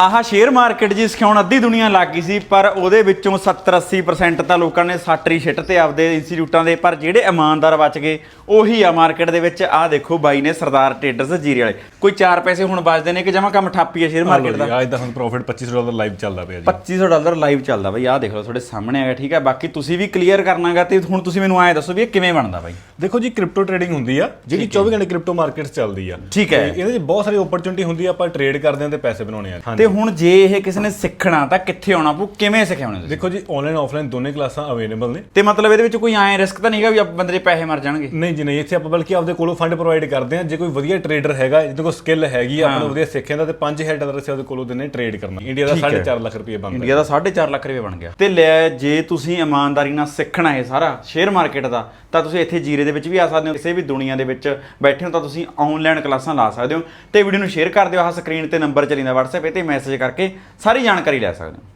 ਆਹ share market ਜੀ ਸਿਖਾਉਣ ਅੱਧੀ ਦੁਨੀਆ ਲੱਗ ਗਈ ਸੀ ਪਰ ਉਹਦੇ ਵਿੱਚੋਂ 70 80% ਤਾਂ ਲੋਕਾਂ ਨੇ ਸਾਟਰੀ ਛਿੱਟ ਤੇ ਆਪਦੇ ਇੰਸਟੀਚਿਊਟਾਂ ਦੇ ਪਰ ਜਿਹੜੇ ਇਮਾਨਦਾਰ ਬਚ ਗਏ ਉਹੀ ਆ ਮਾਰਕੀਟ ਦੇ ਵਿੱਚ। ਆਹ ਦੇਖੋ ਬਾਈ ਨੇ ਸਰਦਾਰ ਟ੍ਰੇਡਰਸ ਜੀਰੇ ਵਾਲੇ। ਕੋਈ 4 ਪੈਸੇ ਹੁਣ ਬਚਦੇ ਨੇ ਕਿ ਜਮਾ ਕੰਮ ਠੱਪੀ ਹੈ ਸ਼ੇਅਰ ਮਾਰਕੀਟ ਦਾ? ਅੱਜ ਦਾ ਹੁਣ ਪ੍ਰੋਫਿਟ 2500 ਡਾਲਰ ਲਾਈਵ ਚੱਲਦਾ ਪਿਆ ਜੀ। 2500 ਡਾਲਰ ਲਾਈਵ ਚੱਲਦਾ ਬਾਈ ਆਹ ਦੇਖ ਲਓ ਤੁਹਾਡੇ ਸਾਹਮਣੇ ਹੈਗਾ ਠੀਕ ਹੈ ਬਾਕੀ ਤੁਸੀਂ ਵੀ ਕਲੀਅਰ ਕਰਨਾਗਾ ਤੇ ਹੁਣ ਤੁਸੀਂ ਮੈਨੂੰ ਐਂ ਦੱਸੋ ਵੀ ਇਹ ਕਿਵੇਂ ਬਣਦਾ ਬਾਈ? ਦੇਖੋ ਜੀ ਕ੍ਰਿਪਟੋ ਟ੍ਰੇਡਿੰਗ ਹੁੰਦੀ ਆ ਜਿਹੜੀ 24 ਘੰਟੇ ਕ੍ਰਿਪਟੋ ਮਾਰਕੀਟਸ ਚੱਲਦੀ ਆ। ਠੀਕ ਹੈ। ਤੇ ਇਹਦੇ ਵਿੱਚ ਬਹੁਤ ਸਾਰੀ ਓਪਰਚੁਨਿਟੀ ਹੁੰਦੀ ਆ ਆਪਾਂ ਟ੍ਰੇਡ ਕਰਦੇ ਤੇ ਪੈਸੇ ਬਣਾਉਣੇ ਆ। ਤੇ ਹੁਣ ਜੇ ਇਹ ਕਿਸੇ ਨੇ ਸਿੱਖਣਾ ਤਾਂ ਕਿੱਥੇ ਆਉਣਾ? ਪਊ ਕਿਵੇਂ ਸਿਖਾਉਣੇ ਤੁਸੀਂ? ਦੇਖੋ ਜੀ ਆਨਲਾਈਨ ਆਫਲਾਈਨ ਦੋਨੇ ਕਲਾਸਾਂ ਅਵੇਲੇਬਲ ਨੇ। ਤੇ ਮਤਲਬ ਇਹਦੇ ਵਿੱਚ ਕੋਈ ਐਂ ਰਿਸਕ ਤਾਂ ਨਹੀਂਗਾ ਵੀ ਆਪ- ਬੰਦੇ ਦੇ ਪੈਸੇ ਮਰ ਜਾਣਗੇ? ਨਹੀਂ ਜੀ ਨਹੀਂ ਇੱਥੇ ਆਪਾਂ ਬਲਕਿ ਆਪਦੇ ਕੋਲੋਂ ਫੰਡ ਪ੍ਰੋਵਾਈਡ ਕਰਦੇ ਹਾਂ। ਜੇ ਕੋਈ ਵਧੀਆ ਟ੍ਰੇਡਰ ਹੈਗਾ ਜਿਹਦੇ ਕੋਲ ਸਕਿੱਲ ਹੈਗੀ ਆ ਆਪਾਂ ਨੂੰ ਵਧੀਆ ਸਿੱਖਿਆ ਦਾ ਤੇ 5000 ਡਾਲਰ ਅਸੀਂ ਉਹਦੇ ਕੋਲੋਂ ਦਿੰਨੇ ਟ੍ਰੇਡ ਕਰਨਾ। ਇੰਡੀਆ ਦਾ 4.5 ਲੱਖ ਰੁਪਏ ਬਣਦਾ ਇੰਡੀਆ ਦਾ 4.5 ਲੱਖ ਰੁਪਏ ਬਣ ਗਿਆ। ਤੇ ਲੈ ਜੇ ਤੁਸੀਂ ਇਮਾਨਦਾਰੀ ਨਾਲ ਸਿੱਖਣਾ ਹੈ ਸਾਰਾ ਸ਼ੇਅਰ ਮਾਰਕੀਟ ਦਾ ਤਾਂ ਤੁਸੀਂ ਇੱਥੇ ਜੀਰੇ ਦੇ ਵਿੱਚ ਵੀ ਆ ਸਕਦੇ ਹੋ। ਕਿਸੇ ਵੀ ਦੁਨੀਆ ਦੇ ਵਿੱਚ ਬੈਠੇ ਹੋ ਤਾਂ ਤੁਸੀਂ ਆਨਲਾਈਨ ਕਲਾਸਾਂ ਲਾ ਸਕਦੇ ਹੋ। ਤੇ ਵੀਡੀਓ ਨੂੰ ਸ਼ੇਅਰ ਕਰ ਦਿਓ। ਆਹ ਸਕਰੀਨ ਤੇ ਨੰਬਰ ਚੱਲੀਦਾ WhatsApp ਤੇ ਮੈਸੇਜ ਕਰਕੇ ਸਾਰੀ ਜਾਣਕਾਰੀ ਲੈ ਸਕਦੇ ਹੋ।